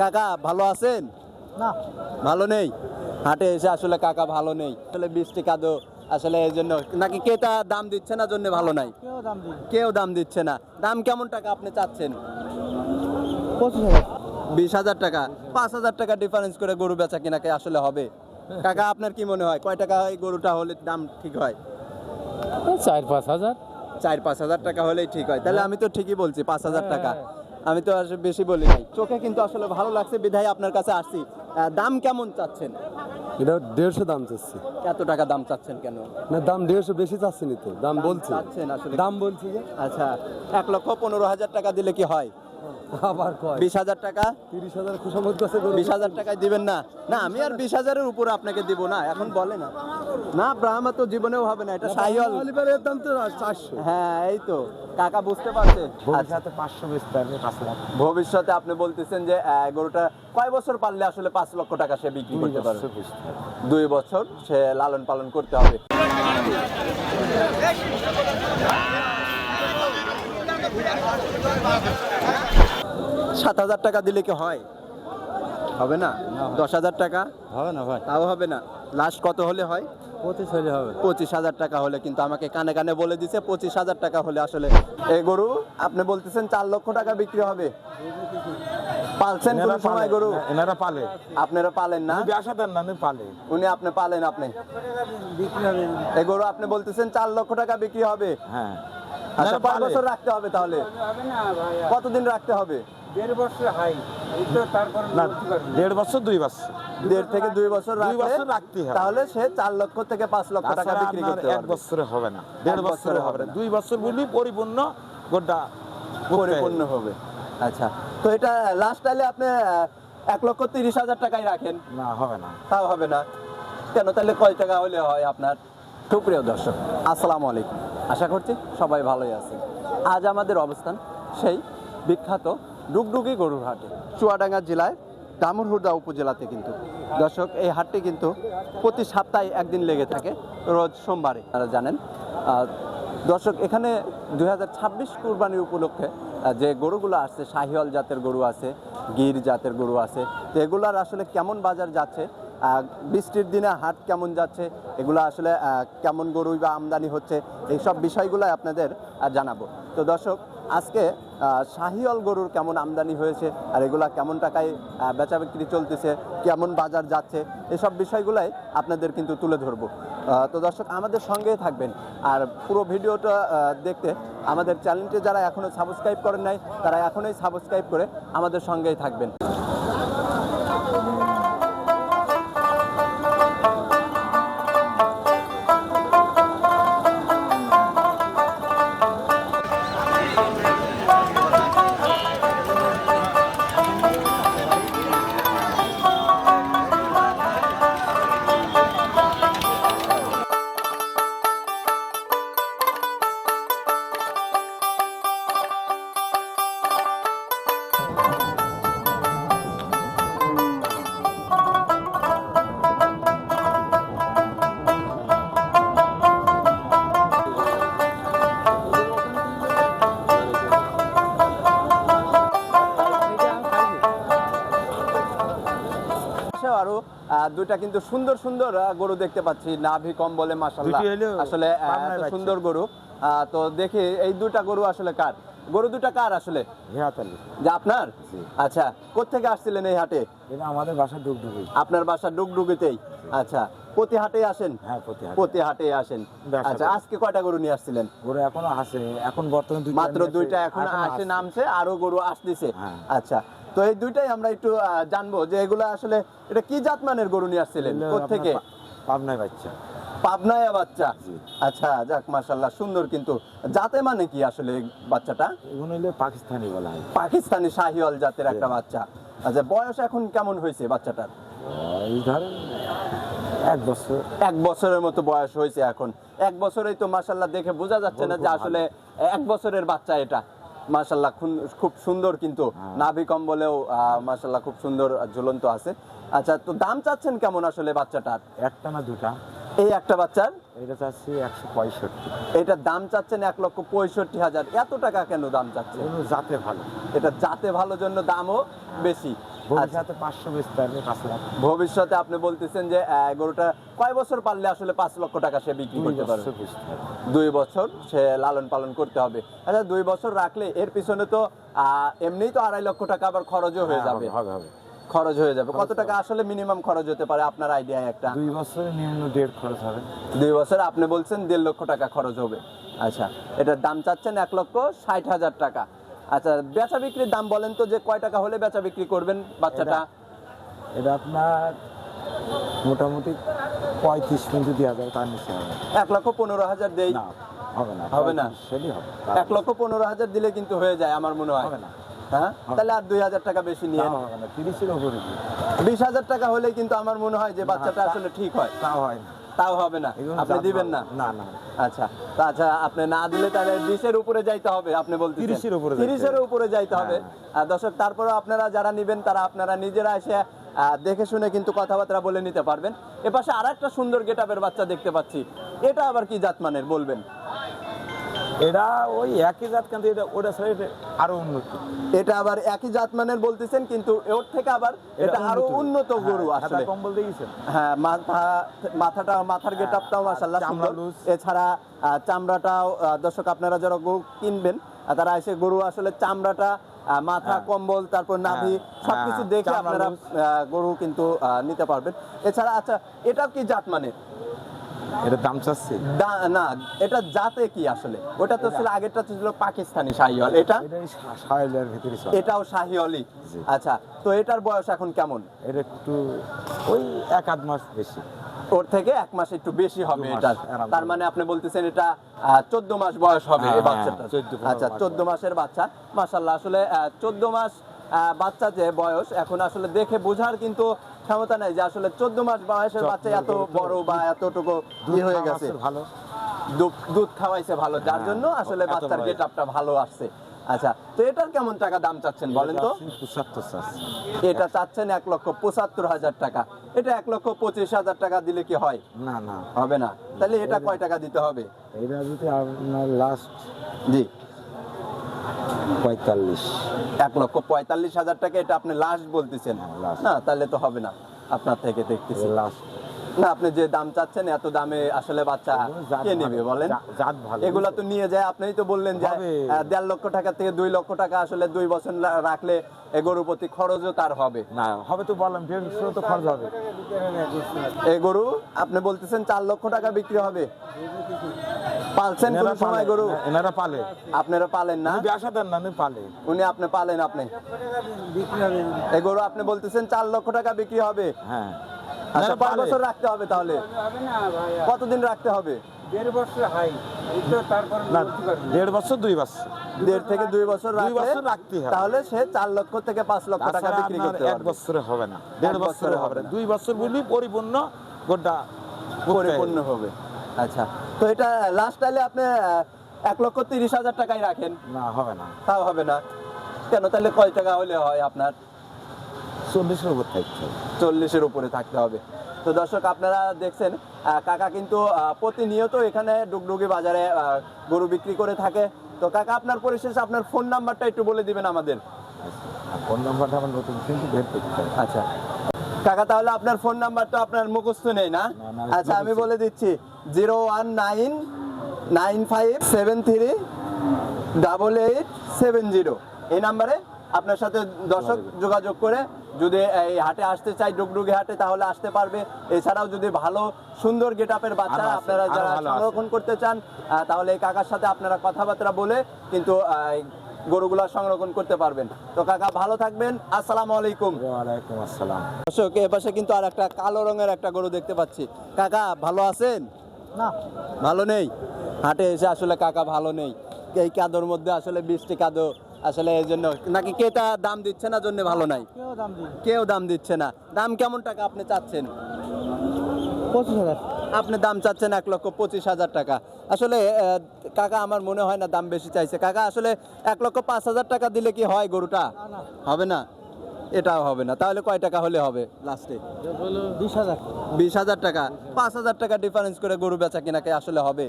কাকা ভালো আছেন? না। ভালো নেই? হাটে এসে আসলে কাকা ভালো নেই। আসলে বৃষ্টি কাদো আসলে এই জন্য। নাকি ক্রেতা দাম দিচ্ছে না জন্য ভালো নাই? কেউ দাম দিচ্ছে না। দাম কেমন টাকা আপনি চাচ্ছেন? বিশ হাজার টাকা। পাঁচ হাজার টাকা ডিফারেন্স করে গরু বেচা কিনাকে আসলে হবে? কাকা আপনার কি মনে হয়? কয় টাকা এই গরুটা হলে দাম ঠিক হয়? চার পাঁচ হাজার। চার পাঁচ হাজার টাকা হলেই ঠিক হয়। তাহলে আমি তো ঠিকই বলছি পাঁচ হাজার টাকা। আমি তো আসলে বেশি বলি নাই। চোখে কিন্তু আসলে ভালো লাগছে বিধায় আপনার কাছে আসছি। দাম কেমন চাচ্ছেন? এটা দেড়শো দাম চাচ্ছি। এত টাকা দাম চাচ্ছেন কেন? না দাম দেড়শো বেশি চাচ্ছেন তো। দাম বলছি। চাচ্ছেন আসলে। দাম বলছি যে। আচ্ছা এক লক্ষ পনেরো হাজার টাকা দিলে কি হয়? আবার কয়? বিশ হাজার টাকা? তিরিশ হাজার খুশামত আছে বিশ হাজার টাকায় দিবেন না। না আমি আর বিশ হাজারের উপরে আপনাকে দিব না এখন বলে না। না ব্রাহ্মা তো জীবনেও হবে না এটা সাইহল। অলিভারের দাম তো চারশো। হ্যাঁ এই তো কাকা বুঝতে পারছে। পাঁচশো বেচতে পাঁচ লাখ। ভবিষ্যতে আপনি বলতেছেন যে গরুটা কয় বছর পারলে আসলে পাঁচ লক্ষ টাকা সে বিক্রি করতে পারবে? দুই বছর সে লালন পালন করতে হবে। সাত হাজার টাকা দিলে কি হয়? হবে না? দশ হাজার টাকা? হবে না ভাই। তাও হবে না? লাস্ট কত হলে হয়? পঁচিশ হলে হবে। পঁচিশ হাজার টাকা হলে কিন্তু আমাকে কানে কানে বলে দিছে পঁচিশ হাজার টাকা হলে আসলে। এই গরু আপনি বলতেছেন চার লক্ষ টাকা বিক্রি হবে। পালছেন কোন সময় গরু? এনারা পালে। আপনারা পালেন না? ব্যবসা দেন না পালে। উনি আপনি পালেন আপনি। বিক্রি হবে। এই গরু আপনি বলতেছেন চার লক্ষ টাকা বিক্রি হবে। হ্যাঁ। আচ্ছা পাঁচ বছর রাখতে হবে তাহলে। কতদিন রাখতে হবে? দেড় বছর হাই না দেড় বছর দুই বছর। দেড় থেকে দুই বছর দুই বছর রাখতেই হবে। তাহলে সে চার লক্ষ থেকে পাঁচ লক্ষ টাকা বিক্রি করতে এক বছরে হবে না। দেড় বছরে বছরে হবে হবে না। না। দুই বছর বলি পরিপূর্ণ গোটা পরিপূর্ণ হবে। আচ্ছা তো এটা লাস্ট টাইলে আপনি এক লক্ষ তিরিশ হাজার টাকাই রাখেন। না হবে না। তাও হবে না। কেন তাহলে কয় টাকা হলে হয় আপনার? সুপ্রিয় দর্শক আসসালামু আলাইকুম। আশা করছি সবাই ভালোই আছেন। আজ আমাদের অবস্থান সেই বিখ্যাত ডুগডুগি গরুর হাটে। চুয়াডাঙ্গা জেলায় দামুরহুদা উপজেলাতে কিন্তু। দর্শক, এই হাটটি কিন্তু প্রতি সপ্তাহে একদিন লেগে থাকে, রোজ সোমবারে। আপনারা জানেন দর্শক, এখানে দুই হাজার ছাব্বিশ কুরবানির উপলক্ষে যে গরুগুলো আসছে, শাহিওয়াল জাতের গরু আছে, গির জাতের গরু আছে, তো এগুলার আসলে কেমন বাজার যাচ্ছে বৃষ্টির দিনে হাট কেমন যাচ্ছে, এগুলো আসলে কেমন গরু বা আমদানি হচ্ছে এইসব বিষয়গুলো আপনাদের জানাব। তো দর্শক আজকে শাহিয়াল গরুর কেমন আমদানি হয়েছে আর এগুলা কেমন টাকায় বেচা বিক্রি চলতেছে, কেমন বাজার যাচ্ছে, এসব বিষয়গুলাই আপনাদের কিন্তু তুলে ধরব। তো দর্শক, আমাদের সঙ্গেই থাকবেন। আর পুরো ভিডিওটা দেখতে আমাদের চ্যানেলটি যারা এখনও সাবস্ক্রাইব করেন নাই, তারা এখনই সাবস্ক্রাইব করে আমাদের সঙ্গেই থাকবেন। দুইটা কিন্তু সুন্দর সুন্দর গরু দেখতে পাচ্ছি। নাভি কম বলে মাসাল্লাহ আসলে। সুন্দর গরু। তো দেখি এই দুটা গরু আসলে কার? গরু দুটা কার আসলে? যে আপনার? আচ্ছা কোত্থেকে আসছিলেন এই হাটে? আমাদের বাসা ডুগডুগি। আপনার বাসা ডুগডুগিতেই? আচ্ছা প্রতি হাটে আসেন? হ্যাঁ প্রতি হাটে। আসেন। আচ্ছা আজকে কয়টা গরু নিয়ে আসছিলেন? গরু এখনও আসে এখন বর্তমানে মাত্র দুইটা এখন আসে। নামছে আরও গরু আসতেছে। হ্যাঁ। আচ্ছা তো এই দুইটাই আমরা একটু জানব যে এগুলো আসলে এটা কি জাত মানের গরু নিয়ে আসছিলেন? থেকে? পাবনায় বাচ্চা। পাবনায় বাচ্চা? আচ্ছা যাক মাশাল্লাহ সুন্দর কিন্তু। জাতে মানে কি আসলে বাচ্চাটা? এগুলো হইলে পাকিস্তানি বলা হয়। পাকিস্তানি শাহিওয়াল জাতের একটা বাচ্চা। আচ্ছা বয়স এখন কেমন হয়েছে বাচ্চাটার? ধরেন এক বছর। এক বছরের মতো বয়স হয়েছে এখন। এক বছরেই তো মাশাল্লাহ দেখে বোঝা যাচ্ছে না যে আসলে এক বছরের বাচ্চা এটা। মাশাল্লাহ খুব সুন্দর কিন্তু নাভি নাভি কম্বলেও মাসাল্লাহ খুব সুন্দর ঝুলন্ত আছে। আচ্ছা তো দাম চাচ্ছেন কেমন আসলে বাচ্চাটার? একটা না দুটা? এই একটা বাচ্চার? এটা চাচ্ছি একশো পঁয়ষট্টি। এটার দাম চাচ্ছেন এক লক্ষ পঁয়ষট্টি হাজার। এত টাকা কেন দাম চাচ্ছেন? যাতে জাতে ভালো। এটা জাতে ভালো জন্য দামও বেশি। ভবিষ্যতে পাঁচশো বেচতে পারবে পাঁচ লাখ ভবিষ্যতে আপনি বলতেছেন যে গরুটা কয় বছর পারলে আসলে পাঁচ লক্ষ টাকা সে বিক্রি করতে পারবে? পারবে দুই বছর সে লালন পালন করতে হবে। আচ্ছা দুই বছর রাখলে এর পিছনে তো আহ, এমনিই তো আড়াই লক্ষ টাকা আবার খরচও হয়ে হ্যাঁ, যাবে। খরচ হয়ে যাবে। কত টাকা আসলে মিনিমাম খরচ হতে পারে? আপনার আইডিয়া একটা। দুই বছরে নিম্ন দেড় খরচ হবে। দুই বছর আপনি বলছেন দেড় লক্ষ টাকা খরচ হবে। আচ্ছা এটার দাম চাচ্ছেন এক লক্ষ ষাট হাজার টাকা। আচ্ছা বেচা বিক্রির দাম বলেন তো যে কয় টাকা হলে বেচা বিক্রি করবেন বাচ্চাটা? এটা আপনার মোটামুটি পঁয়ত্রিশ মিনিট দেওয়া যাবে তার নিচে হবে। এক লক্ষ পনেরো হাজার দেই না হবে না। হবে না? সেটাই হবে। এক লক্ষ পনেরো হাজার দিলে কিন্তু হয়ে যায় আমার মনে হয়। হবে না। হ্যাঁ? তাহলে আর দুই হাজার টাকা বেশি নিয়ে হবে না। তিরিশের উপরে বিশ হাজার টাকা হলে কিন্তু আমার মনে হয় যে বাচ্চাটা আসলে ঠিক হয়। তাও হয় না। তাও হবে না। আপনি দিবেন না? না না আচ্ছা। তা আচ্ছা আপনি না দিলে তাহলে বিশের উপরে যাইতে হবে আপনি বলতে তিরিশের উপরে তিরিশের উপরে যাইতে হবে। আর দর্শক তারপরে আপনারা যারা নিবেন তারা আপনারা নিজেরা এসে দেখে শুনে কিন্তু কথাবার্তা বলে নিতে পারবেন। এপাশে আর একটা সুন্দর গেটাপের বাচ্চা দেখতে পাচ্ছি। এটা আবার কি জাতমানের বলবেন? এটা ওই একই জাত কিন্তু এটা ওটা আরও উন্নত। এটা আবার একই জাতমানের বলতেছেন কিন্তু ওর থেকে আবার এটা আরও উন্নত। গরু হ্যাঁ, আসলে। কম্বল হ্যাঁ মাথা মাথাটা মাথার গেটআপটাও মাশাআল্লাহ হ্যাঁ, সুন্দর। লুজ। এছাড়া চামড়াটাও দর্শক আপনারা যারা গরু কিনবেন তারা এসে গরু আসলে চামড়াটা মাথা হ্যাঁ। কম্বল তারপর নাভি হ্যাঁ, সবকিছু হ্যাঁ, দেখে আপনারা গরু কিন্তু নিতে পারবেন। এছাড়া আচ্ছা এটা কি জাত মানে? এটা দাম চাচ্ছে? না এটা জাতে কি আসলে? ওটা তো ছিল আগেরটা ছিল পাকিস্তানি শাহিওয়াল। এটা? ভিতরে এটাও শাহিওয়ালি। আচ্ছা তো এটার বয়স এখন কেমন? এটা একটু ওই এক আধ মাস বেশি। ওর থেকে এক মাস একটু বেশি হবে এটা। তার মানে আপনি বলতেছেন এটা চোদ্দ মাস বয়স হবে এই হ্যাঁ, বাচ্চাটা হ্যাঁ, 14 পনেরো আচ্ছা চোদ্দ মাসের বাচ্চা। মাসাল্লাহ আসলে চোদ্দ মাস বাচ্চা যে বয়স। এখন আসলে দেখে বোঝার কিন্তু ক্ষমতা নাই যে আসলে চোদ্দ মাস বয়সের বাচ্চা এত বড় বা এতটুকু হয়ে গেছে। ভালো। দুধ দুধ খাওয়াইছে ভালো। যার হ্যাঁ, জন্য আসলে বাচ্চার গেট আপটা ভালো আসছে। আচ্ছা তো এটার কেমন টাকা দাম চাচ্ছেন বলেন তো? এটা চাচ্ছেন এক লক্ষ পঁচাত্তর হাজার টাকা। এটা এক লক্ষ পঁচিশ হাজার টাকা দিলে কি হয়? না না। হবে না। তাহলে এটা কয় টাকা দিতে হবে? এটা যদি আপনার লাস্ট জি। পঁয়তাল্লিশ। এক লক্ষ পঁয়তাল্লিশ হাজার টাকা এটা আপনি লাস্ট বলতেছেন। হ্যাঁ, না তাহলে তো হবে না। আপনার থেকে দেখতেছি। লাস্ট না আপনি যে দাম চাচ্ছেন এত দামে আসলে বাচ্চা কে নেবে বলেন? এগুলা তো নিয়ে যায় আপনিই তো বললেন যে। দেড় লক্ষ টাকা থেকে দুই লক্ষ টাকা আসলে দুই বছর রাখলে এ গরুর প্রতি খরচও তার হবে। না হবে তো বললাম তো খরচ হবে। এই গরু আপনি বলতেছেন চার লক্ষ টাকা বিক্রি হবে। পালছেন কোন সময় গরু? এনারা পালে। আপনারা পালেন না? ব্যবসা দেন না পালে। উনি আপনি পালেন আপনি? এই গরু আপনি বলতেছেন চার লক্ষ টাকা বিক্রি হবে। হ্যাঁ। আচ্ছা এনারা বছর রাখতে হবে তাহলে। হবে না ভাই কতদিন রাখতে হবে? দেড় বছর হাই। দেড় বছর দুই বছর। দেড় থেকে দুই বছর দুই বছর রাখতেই হবে। তাহলে সে চার লক্ষ থেকে পাঁচ লক্ষ টাকা বিক্রি করতে এক বছরে হবে না দেড় বছরে হবে না। দুই বছর বলি পরিপূর্ণ গোটা পরিপূর্ণ হবে। আচ্ছা। তো এটা লাস্ট টাইলে আপনি এক লক্ষ তিরিশ হাজার টাকায় রাখেন। না হবে না। তাও হবে না। কেন? তাহলে কয় টাকা হলে হয় আপনার? চল্লিশের উপর থাকতে চল্লিশের উপরে থাকতে হবে। তো দর্শক আপনারা দেখছেন কাকা কিন্তু প্রতিনিয়ত এখানে ডুগডুগি বাজারে গরু বিক্রি করে থাকে। তো কাকা আপনার পরিশেষে আপনার ফোন নাম্বারটা একটু বলে দিবেন আমাদের। ফোন নাম্বারটা আমার নতুন কিন্তু বের করতে আচ্ছা। কাকা তাহলে আপনার ফোন নাম্বার তো আপনার মুখস্থ নেই না, আচ্ছা আমি বলে দিচ্ছি। Zero one nine nine five seven three double eight seven zero. এই নাম্বারে আপনার সাথে দর্শক যোগাযোগ করে যদি এই হাটে আসতে চাই ডুগডুগি হাটে তাহলে আসতে পারবে। এছাড়াও যদি ভালো সুন্দর গেটআপের বাচ্চা আরও আপনারা যারা সংরক্ষণ করতে চান তাহলে এই কাকার সাথে আপনারা কথাবার্তা বলে কিন্তু গরুগুলা সংরক্ষণ করতে পারবেন। তো কাকা ভালো থাকবেন। আসসালামু আলাইকুম। ওয়ালাইকুম আসসালাম। দর্শক এ পাশে কিন্তু আর একটা কালো রঙের একটা গরু দেখতে পাচ্ছি। কাকা ভালো আছেন? ভালো নেই। হাটে এসে আসলে কাকা ভালো নেই। এই কাদোর মধ্যে আসলে বৃষ্টি কাদো আসলে এই জন্য নাকি কেতা দাম দিচ্ছে না জন্য ভালো নাই। কেউ দাম দিচ্ছে না। দাম কেমন টাকা আপনি চাচ্ছেন? পঁচিশ হাজার। আপনি দাম চাচ্ছেন এক লক্ষ পঁচিশ হাজার টাকা। আসলে কাকা আমার মনে হয় না দাম বেশি চাইছে। কাকা আসলে এক লক্ষ পাঁচ হাজার টাকা দিলে কি হয় গরুটা? হবে না? এটাও হবে না। তাহলে কয় টাকা হলে হবে লাস্টে বিশ হাজার। বিশ হাজার টাকা। পাঁচ হাজার টাকা ডিফারেন্স করে গরু বেচা কিনাকে আসলে হবে?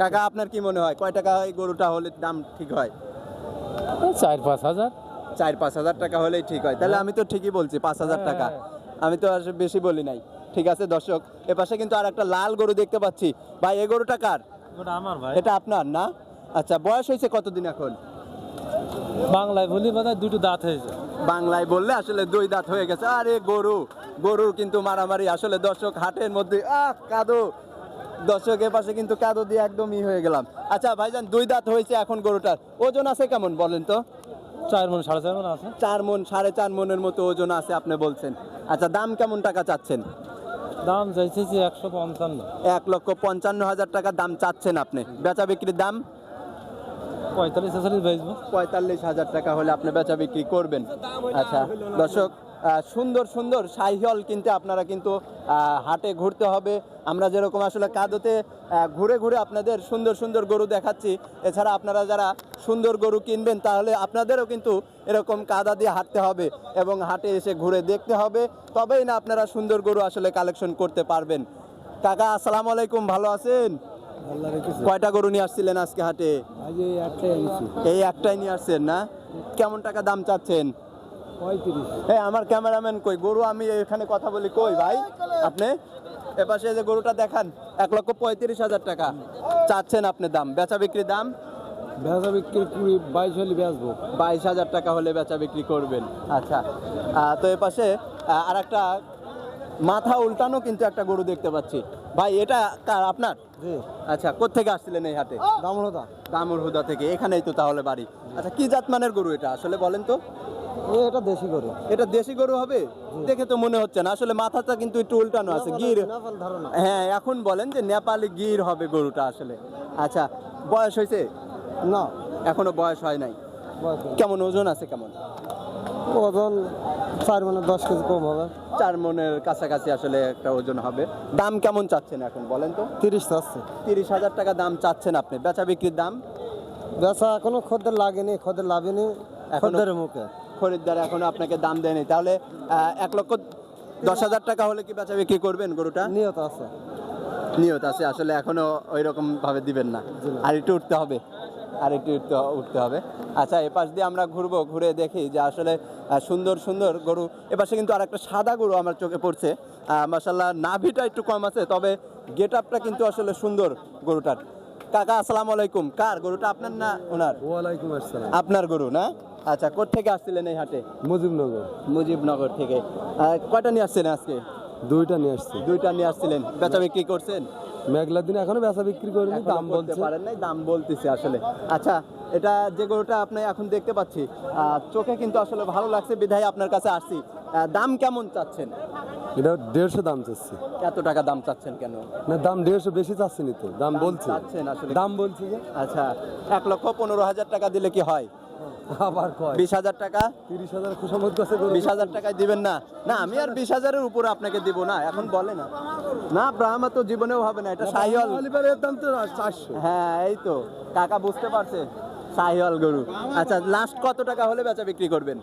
কাকা আপনার কি মনে হয়? কয় টাকা এই গরুটা হলে দাম ঠিক হয়? চার পাঁচ হাজার। চার পাঁচ হাজার টাকা হলেই ঠিক হয়। তাহলে আমি তো ঠিকই বলছি পাঁচ হাজার টাকা। আমি তো আর বেশি বলি নাই। ঠিক আছে দর্শক এপাশে কিন্তু আর একটা লাল গরু দেখতে পাচ্ছি। ভাই এই গরুটা কার? আমার ভাই। এটা আপনার না? আচ্ছা বয়স হয়েছে কতদিন এখন? বাংলায় বলি বোধ দুটো দাঁত হয়েছে। বাংলায় বললে আসলে দুই দাঁত হয়ে গেছে। আরে গরু গরুর কিন্তু মারামারি। আসলে দর্শক হাটের মধ্যে আহ কাদো। দর্শক পাশে কিন্তু কাদো দিয়ে একদমই হয়ে গেলাম। আচ্ছা ভাইজান দুই দাঁত হয়েছে এখন গরুটার। ওজন আছে কেমন বলেন তো? চার মন সাড়ে চার মন আছে। চার মন সাড়ে চার মনের মতো ওজন আছে আপনি বলছেন। আচ্ছা দাম কেমন টাকা চাচ্ছেন? দাম চাইছে যে একশো পঞ্চান্ন। এক লক্ষ পঞ্চান্ন হাজার টাকা দাম চাচ্ছেন আপনি। বেচা বিক্রির দাম? পঁয়তাল্লিশ ছেচল্লিশ বেচবো। পঁয়তাল্লিশ হাজার টাকা হলে আপনি বেচা বিক্রি করবেন। আচ্ছা দর্শক সুন্দর সুন্দর সাইহল কিনতে আপনারা কিন্তু হাটে ঘুরতে হবে। আমরা যেরকম আসলে কাদোতে ঘুরে ঘুরে আপনাদের সুন্দর সুন্দর গরু দেখাচ্ছি। এছাড়া আপনারা যারা সুন্দর গরু কিনবেন, তাহলে আপনাদেরও কিন্তু এরকম কাদা দিয়ে হাঁটতে হবে এবং হাটে এসে ঘুরে দেখতে হবে। তবেই না আপনারা সুন্দর গরু আসলে কালেকশন করতে পারবেন। কাকা, আসসালামু আলাইকুম, ভালো আছেন? কয়টা গরু নিয়ে আসছিলেন আজকে হাটে? এই একটাই নিয়ে আসছেন না? কেমন টাকা দাম চাচ্ছেন? এই আমার ক্যামেরাম্যান কই? গরু আমি এখানে কথা বলি কই ভাই? আপনি? এপাশে যে গরুটা দেখান এক লক্ষ পঁয়ত্রিশ হাজার টাকা। চাচ্ছেন আপনি দাম? বেচা বিক্রি দাম? বেচা বিক্রি কুড়ি বাইশ হলে বেচবো। বাইশ হাজার টাকা হলে বেচা বিক্রি করবেন। আচ্ছা তো এপাশে আর একটা মাথা উল্টানো কিন্তু একটা গরু দেখতে পাচ্ছি। ভাই এটা কার আপনার? আচ্ছা কোথেকে আসছিলেন এই হাটে? দামরতা দামুর হুদা থেকে এখানেই তো তাহলে বাড়ি। আচ্ছা কি জাতমানের গরু এটা আসলে বলেন তো? এটা দেশি গরু। এটা দেশি গরু হবে? দেখে তো মনে হচ্ছে না আসলে মাথাটা কিন্তু একটু উল্টানো আছে গির। হ্যাঁ এখন বলেন যে নেপালি গির হবে গরুটা আসলে। আচ্ছা বয়স হয়েছে? না। এখনও বয়স হয় নাই। কেমন ওজন আছে কেমন? ওজন চার মানে দশ কেজি কম হবে। চার মনের কাছাকাছি আসলে একটা ওজন হবে। দাম কেমন চাচ্ছেন এখন বলেন তো? তিরিশ চাচ্ছে। তিরিশ হাজার টাকা দাম চাচ্ছেন আপনি। বেচা বিক্রির দাম? বেচা এখনও খদ্দের লাগেনি খদ্দের লাভেনি এখনো- খদ্দের মুখে। খরিদ্দার এখনও আপনাকে দাম দেয়নি। তাহলে এক লক্ষ দশ হাজার টাকা হলে কি বেচা বিক্রি করবেন গরুটা? নিয়ত আছে। নিয়ত আছে। আসলে এখনও ওই রকম ভাবে দিবেন না। আর একটু উঠতে হবে। আর একটু উঠতে উঠতে হবে। আচ্ছা এপাশ দিয়ে আমরা ঘুরবো ঘুরে দেখি যে আসলে সুন্দর সুন্দর গরু। এপাশে কিন্তু আর একটা সাদা গরু আমার চোখে পড়ছে। মাসাল্লাহ নাভিটা একটু কম আছে তবে গেট আপটা কিন্তু আসলে সুন্দর গরুটার। কাকা আসসালামু আলাইকুম। কার গরুটা আপনার না ওনার? ওয়ালাইকুম আসসালাম। আপনার গরু না? আচ্ছা কোথেকে আসছিলেন এই হাটে? মুজিবনগর। মুজিবনগর থেকে। কয়টা নিয়ে আসছেন আজকে? দুইটা নিয়ে আসছি। দুইটা নিয়ে আসছিলেন। বেচা বিক্রি করছেন? মেঘলা দিনে এখনও বেচা বিক্রি করিনি দাম বলছে। পারেন নাই দাম বলতেছে আসলে। আচ্ছা এটা যে গরুটা আপনি এখন দেখতে পাচ্ছি চোখে কিন্তু আসলে ভালো লাগছে বিধায় আপনার কাছে আসছি। দাম কেমন চাচ্ছেন? এটা দেড়শো দাম চাচ্ছি। এত টাকা দাম চাচ্ছেন কেন? না দাম দেড়শো বেশি চাচ্ছি নি তো দাম বলছে। আসলে। দাম বলছে যে। আচ্ছা এক লক্ষ পনেরো হাজার টাকা দিলে কি হয়? আবার কয়? বিশ হাজার টাকা? তিরিশ হাজার খুশামত কাছে বিশ হাজার টাকায় দিবেন না। না আমি আর বিশ হাজারের উপরে আপনাকে দিব না এখন বলে না। না ব্রাহ্মা তো জীবনেও হবে না এটা সাইহল দাম তো চারশো। হ্যাঁ এই তো কাকা বুঝতে পারছে সাহিওয়াল গরু। আচ্ছা লাস্ট কত টাকা হলে বেচা বিক্রি করবেন?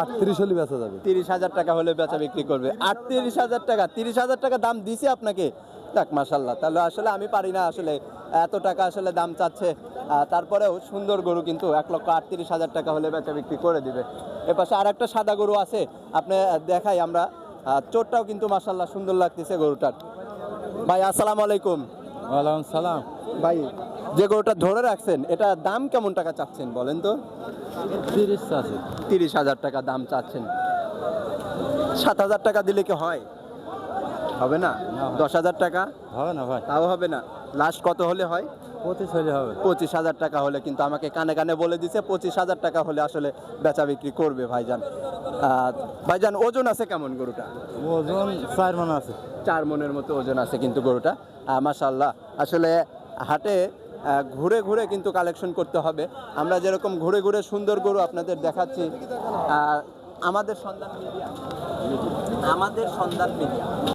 আটত্রিশ হলে বেচা যাবে। তিরিশ হাজার টাকা হলে বেচা বিক্রি করবে। আটত্রিশ হাজার টাকা তিরিশ হাজার টাকা দাম দিছে আপনাকে যাক মাসাল্লাহ তাহলে আসলে আমি পারি না আসলে এত টাকা আসলে দাম চাচ্ছে। তারপরেও সুন্দর গরু কিন্তু এক লক্ষ আটত্রিশ হাজার টাকা হলে বেচা বিক্রি করে দিবে। এপাশে আর একটা সাদা গরু আছে আপনি দেখাই আমরা। চোরটাও কিন্তু মাসাল্লাহ সুন্দর লাগতেছে গরুটার। ভাই আসসালাম আলাইকুম। ওয়ালাইকুম সালাম। ভাই যে গরুটা ধরে রাখছেন এটা দাম কেমন টাকা চাচ্ছেন বলেন তো? তিরিশ তিরিশ হাজার টাকা দাম চাচ্ছেন। সাত হাজার টাকা দিলে কি হয়? হবে না? দশ হাজার টাকা? হবে না ভাই। তাও হবে না। লাস্ট কত হলে হয়? পঁচিশ হলে হবে। পঁচিশ হাজার টাকা হলে কিন্তু আমাকে কানে কানে বলে দিছে পঁচিশ হাজার টাকা হলে আসলে বেচা বিক্রি করবে ভাইজান। ভাইজান ওজন আছে কেমন গরুটা? ওজন চার মন আছে। চার মনের মতো ওজন আছে কিন্তু গরুটা। মাশাল্লাহ আসলে হাটে ঘুরে ঘুরে কিন্তু কালেকশন করতে হবে। আমরা যেরকম ঘুরে ঘুরে সুন্দর গরু আপনাদের দেখাচ্ছি আমাদের সন্ধান মিডিয়া আমাদের সন্ধান মিডিয়া